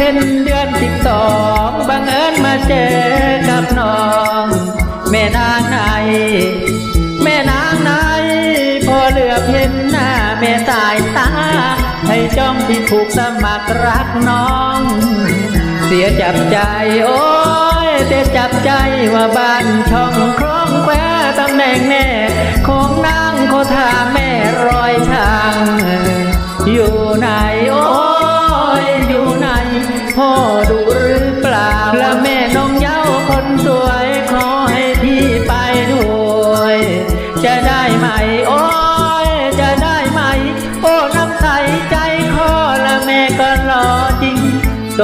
พ็ญเดือนสิบสองบังเอิญมาเจอกับน้อง แม่นางไหนแม่นางไหนพอเหลือเห็นหน้าแม่สายตา ให้จ้องที่ถูกสมัครรักน้อง เสียจับใจโอ้ยเสียจับใจว่าบ้านช่องคล้องแควตำแหน่งแน่ ของนางโคทาแม่รอยชา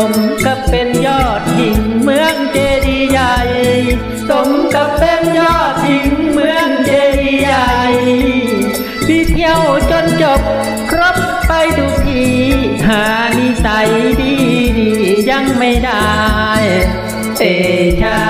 สมกับเป็นยอดหญิงเมืองเจดีย์ใหญ่ สมกับเป็นยอดหญิงเมืองเจดีย์ใหญ่พี่เที่ยวจนจบครบไปทุกทีหานิสัยดีดียังไม่ได้เอชา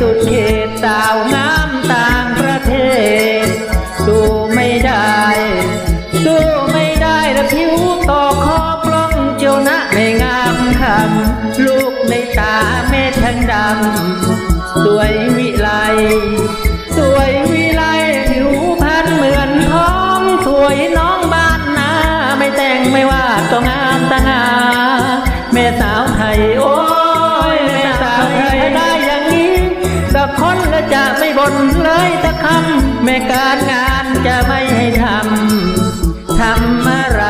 สุดเขตสาวงามต่างประเทศ สู้ไม่ได้ สู้ไม่ได้และผิวต่อคอปล้องเจียวนะไม่งามคำลูกในตาแม่ทั้งดำสวยวิไลสวยวิไลผิวพรรณเหมือนท้องสวยน้องบ้านนาไม่แต่งไม่ว่าต้องงามตางาแม่สาวไทยโอ้ นเลยสักคำแม่การงานจะไม่ให้ทำทำอะไร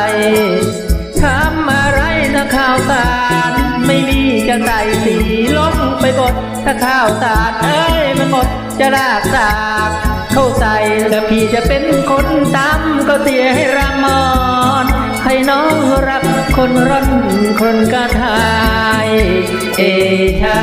ทำอะไรถ้าข้าวสารไม่มีจะใส่สีลงไปบดถ้าข้าวสารเอ้ยมันหมดจะลากสากเข้าใส่แต่พี่จะเป็นคนตำก็เสียให้รำมอนให้น้องรับคนร่อนคนกระทาย เอชา